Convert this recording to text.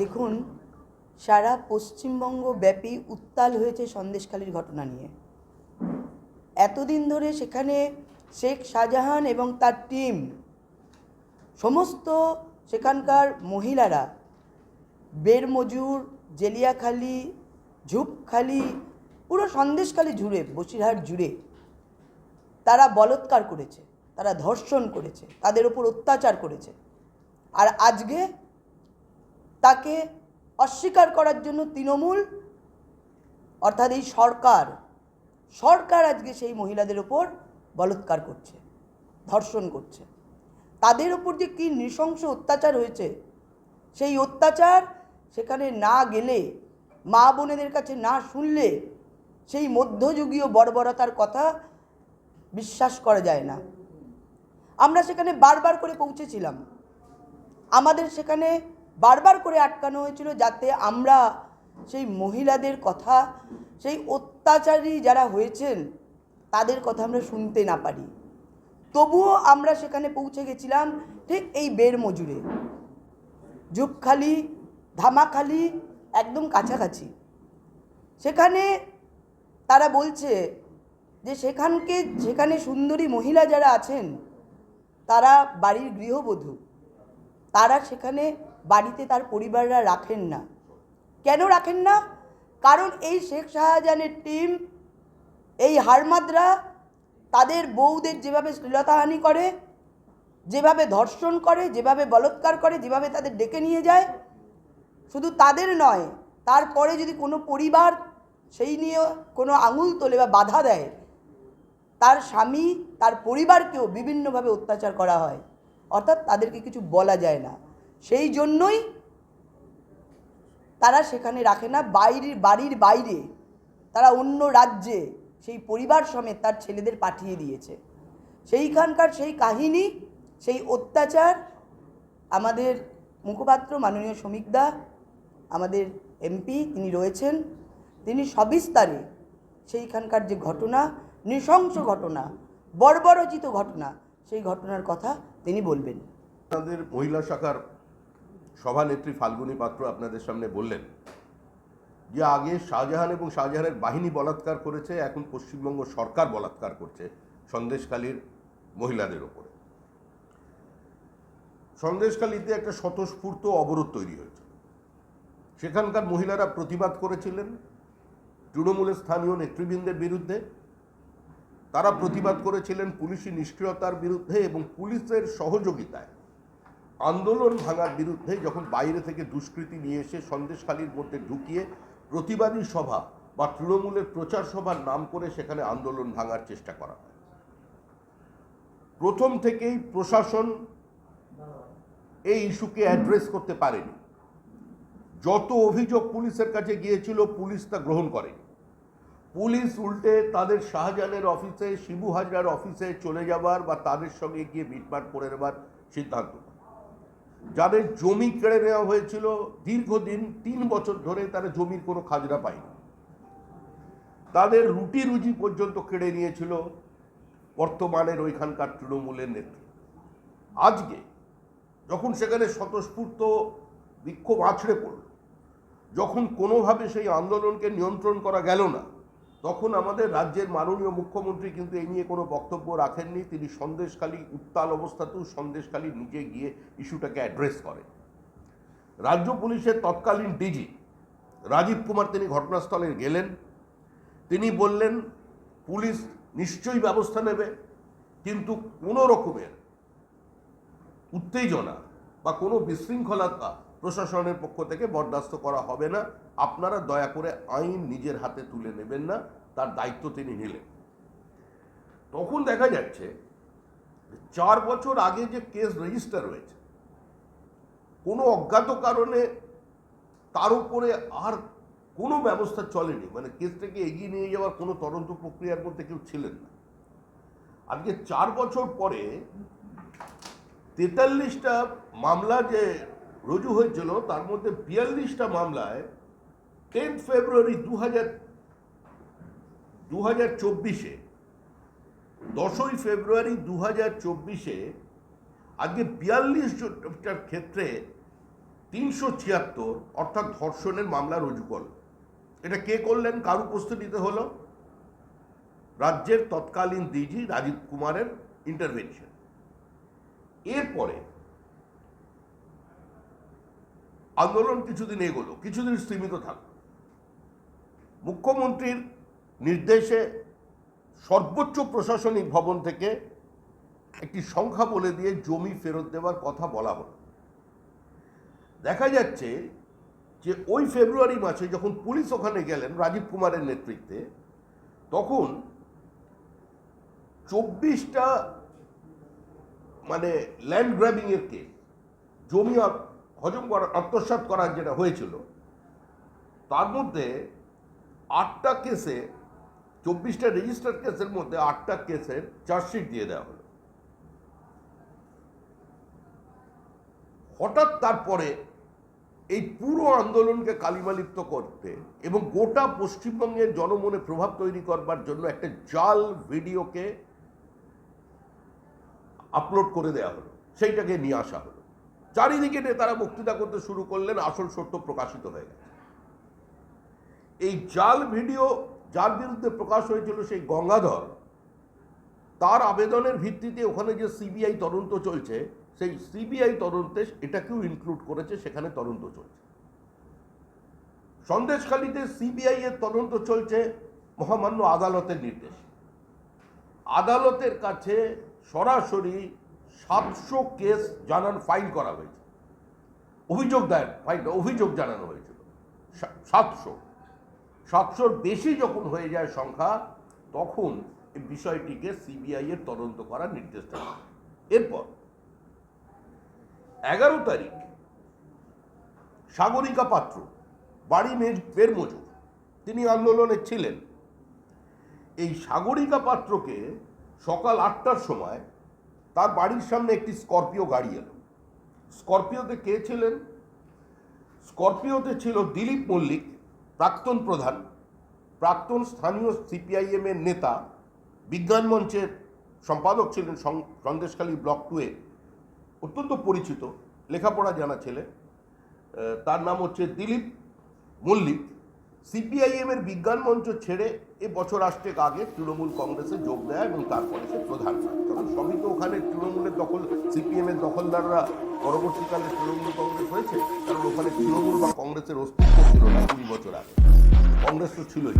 দেখুন, সারা পশ্চিমবঙ্গ ব্যাপী উত্তাল হয়েছে সন্দেশখালির ঘটনা নিয়ে। এতদিন ধরে সেখানে শেখ শাহজাহান এবং তার টিম, সমস্ত সেখানকার মহিলারা, বেরমজুর, জেলিয়াখালি, ঝুপখালি, পুরো সন্দেশখালি জুড়ে, বসিরহাট জুড়ে, তারা বলৎকার করেছে, তারা ধর্ষণ করেছে, তাদের উপর অত্যাচার করেছে। আর আজকে তাকে অস্বীকার করার জন্য তৃণমূল, অর্থাৎ এই সরকার সরকার আজকে সেই মহিলাদের ওপর বলৎকার করছে, ধর্ষণ করছে। তাদের ওপর যে কী নৃশংস অত্যাচার হয়েছে, সেই অত্যাচার সেখানে না গেলে, মা বোনেদের কাছে না শুনলে সেই মধ্যযুগীয় বর্বরতার কথা বিশ্বাস করা যায় না। আমরা সেখানে বারবার করে পৌঁছেছিলাম। আমাদের সেখানে বারবার করে আটকানো হয়েছিল যাতে আমরা সেই মহিলাদের কথা, সেই অত্যাচারী যারা হয়েছেন, তাদের কথা আমরা শুনতে না পারি। তবুও আমরা সেখানে পৌঁছে গেছিলাম ঠিক এই বের মজুরে জুপখালি, ধামাখালি একদম কাছাকাছি। সেখানে তারা বলছে যে সেখানকে, সেখানে সুন্দরী মহিলা যারা আছেন, তারা বাড়ির গৃহবধূ। তারা সেখানে বাড়িতে তার পরিবাররা রাখেন না। কেন রাখেন না? কারণ এই শেখ শাহজাহানের টিম এই হারমাদরা তাদের বউদের যেভাবে শ্লীলতাহানি করে, যেভাবে ধর্ষণ করে, যেভাবে বলৎকার করে, যেভাবে তাদের ডেকে নিয়ে যায়, শুধু তাদের নয়, তারপরে যদি কোনো পরিবার সেই নিয়ে কোনো আঙুল তোলে বা বাধা দেয়, তার স্বামী, তার পরিবারকেও বিভিন্নভাবে অত্যাচার করা হয়। অর্থাৎ তাদেরকে কিছু বলা যায় না। সেই জন্যই তারা সেখানে রাখে না। বাইরের বাড়ির বাইরে তারা অন্য রাজ্যে সেই পরিবার সমেত তার ছেলেদের পাঠিয়ে দিয়েছে। সেইখানকার সেই কাহিনী, সেই অত্যাচার আমাদের মুখপাত্র, মাননীয় শ্রমিকদা আমাদের এমপি তিনি রয়েছেন। তিনি সবিস্তারে সেইখানকার যে ঘটনা, নৃশংস ঘটনা, বর্বরচিত ঘটনা, সেই ঘটনার কথা তিনি বলবেন। আপনাদের মহিলা শাখার সভানেত্রী ফাল্গুনী পাত্র আপনাদের সামনে বললেন যে আগে শাহজাহান এবং শাহজাহানের বাহিনী বলাৎকার করেছে, এখন পশ্চিমবঙ্গ সরকার বলাৎকার করছে সন্দেশকালীর মহিলাদের ওপরে। সন্দেশকালীতে একটা স্বতঃস্ফূর্ত অবরোধ তৈরি হয়েছে। সেখানকার মহিলারা প্রতিবাদ করেছিলেন তৃণমূলের স্থানীয় নেতৃবৃন্দের বিরুদ্ধে। তারা প্রতিবাদ করেছিলেন পুলিশি নিষ্ক্রিয়তার বিরুদ্ধে এবং পুলিশের সহযোগিতায়। আন্দোলন ভাঙার বিরুদ্ধে যখন বাইরে থেকে দুষ্কৃতী নিয়ে এসে সন্দেশখালীর মধ্যে ঢুকিয়ে প্রতিবাদী সভা বা তৃণমূলের প্রচার সভার নাম করে সেখানে আন্দোলন ভাঙার চেষ্টা করা হয়। প্রথম থেকেই প্রশাসন এই ইস্যুকে অ্যাড্রেস করতে পারেনি। যত অভিযোগ পুলিশের কাছে গিয়েছিল, পুলিশ তা গ্রহণ করেনি। পুলিশ উল্টে তাদের শাহজাহানের অফিসে, শিবু হাজরার অফিসে চলে যাবার বা তাদের সঙ্গে গিয়ে মিটমাট করে নেবার সিদ্ধান্ত। যাদের জমি কেড়ে নেওয়া হয়েছিল, দীর্ঘদিন তিন বছর ধরে তারা জমির কোনো খাজনা পায়নি। তাদের রুটি রুজি পর্যন্ত কেড়ে নিয়েছিল বর্তমানের ওইখানকার তৃণমূলের নেত্রী। আজকে যখন সেখানে স্বতঃস্ফূর্ত বিক্ষোভ আছড়ে পড়ল, যখন কোনোভাবে সেই আন্দোলনকে নিয়ন্ত্রণ করা গেল না তখন আমাদের রাজ্যের মাননীয় মুখ্যমন্ত্রী কিন্তু এই নিয়ে কোনো বক্তব্য রাখেননি। তিনি সন্দেশখালী, উত্তাল অবস্থাতেও সন্দেশখালী নিজে গিয়ে ইস্যুটাকে অ্যাড্রেস করেন। রাজ্য পুলিশের তৎকালীন ডিজি রাজীব কুমার তিনি ঘটনাস্থলে গেলেন। তিনি বললেন, পুলিশ নিশ্চয়ই ব্যবস্থা নেবে, কিন্তু কোনো রকমের উত্তেজনা বা কোনো বিশৃঙ্খলতা প্রশাসনের পক্ষ থেকে বরদাস্ত করা হবে না। আপনারা দয়া করে আইন নিজের হাতে তুলে নেবেন না, তার দায়িত্ব তিনি নিলেন। তখন দেখা যাচ্ছে, চার বছর আগে যে কেস রেজিস্টার হয়েছে, কোনো অজ্ঞাত কারণে তার উপরে আর কোনো ব্যবস্থা চলেনি। মানে কেসটাকে এগিয়ে নিয়ে যাওয়ার কোনো তদন্ত প্রক্রিয়ার মধ্যে কেউ ছিলেন না। আজকে চার বছর পরে তেতাল্লিশটা মামলা যে রুজু হয়েছিল, তার মধ্যে বিয়াল্লিশটা মামলায় টেন্থ ফেব্রুয়ারি দু হাজার দু হাজার চব্বিশে, দশই ফেব্রুয়ারি দু হাজার চব্বিশে, আজকে বিয়াল্লিশ জনটার ক্ষেত্রে তিনশো ছিয়াত্তর, অর্থাৎ ধর্ষণের মামলা রুজু করল। এটা কে করলেন? কার উপস্থিতিতে হলো? রাজ্যের তৎকালীন ডিজি রাজীব কুমারের ইন্টারভেনশন এরপরে আন্দোলন কিছুদিন এগোলো, কিছুদিন স্থিমিত থাকল মুখ্যমন্ত্রীর নির্দেশে সর্বোচ্চ প্রশাসনিক ভবন থেকে একটি সংখ্যা বলে দিয়ে জমি ফেরত দেওয়ার কথা বলা হলো। দেখা যাচ্ছে যে ওই ফেব্রুয়ারি মাসে যখন পুলিশ ওখানে গেলেন রাজীব কুমারের নেতৃত্বে, তখন চব্বিশটা মানে ল্যান্ড গ্র্যাবিং এর কেস জমি হজম করা আত্মসাৎ করার যেটা হয়েছিল, তার মধ্যে আটটা কেসে, চব্বিশটা রেজিস্টার্ড কেসের মধ্যে আটটা কেসের চার্জশিট দিয়ে দেওয়া হলো। হঠাৎ তারপরে এই পুরো আন্দোলনকে কালিমালিপ্ত করতে এবং গোটা পশ্চিমবঙ্গের জনমনে প্রভাব তৈরি করবার জন্য একটা জাল ভিডিওকে আপলোড করে দেওয়া হলো, সেইটাকে নিয়ে আসা হলো। চারিদিকে নেতারা বক্তৃতা করতে শুরু করলেন, আসল সত্য প্রকাশিত হয়ে গেছে। এই জাল ভিডিও যার বিরুদ্ধে প্রকাশ হয়েছিল সেই গঙ্গাধর, তার আবেদনের ভিত্তিতে ওখানে যে সিবিআই তদন্ত চলছে, সেই সিবিআই তদন্তে এটাকেও ইনক্লুড করেছে, সেখানে তদন্ত চলছে। সন্দেশখালীতে সিবিআই এর তদন্ত চলছে মহামান্য আদালতের নির্দেশ। আদালতের কাছে সরাসরি সাতশো কেস জানান, ফাইল করা হয়েছে। অভিযোগ দায়ের ফাইল, অভিযোগ জানানো হয়েছিল। সাতশো। সাতশোর বেশি যখন হয়ে যায় সংখ্যা, তখন এই বিষয়টিকে সিবিআই এর তদন্ত করার নির্দেশ দেওয়া এরপর, এগারো তারিখ, সাগরিকা পাত্র, বাড়ি মেজ বের মজুর তিনি আন্দোলনে ছিলেন। এই সাগরিকা পাত্রকে সকাল আটটার সময় তার বাড়ির সামনে একটি স্করপিও গাড়ি এলো। স্করপিওতে কে ছিলেন? স্করপিওতে ছিল দিলীপ মল্লিক, প্রাক্তন প্রধান, প্রাক্তন স্থানীয় সিপিআইএম এর নেতা, বিজ্ঞান মঞ্চের সম্পাদক ছিলেন সন্দেশখালী ব্লক টুয়ে অত্যন্ত পরিচিত, লেখাপড়া জানা ছেলে। তার নাম হচ্ছে দিলীপ মল্লিক। সিপিআইএম এর বিজ্ঞান মঞ্চ ছেড়ে এ বছর আষ্টেক আগে তৃণমূল কংগ্রেসে যোগ দেয় এবং তারপরে সে প্রধান হয় কারণ সবই তো ওখানে তৃণমূলের দখল সিপিএমের দখলদাররা পরবর্তীকালে তৃণমূল কংগ্রেস হয়েছে, কারণ ওখানে তৃণমূল বা কংগ্রেসের অস্তিত্ব ছিল না কুড়ি বছর আগে। কংগ্রেস তো ছিলই।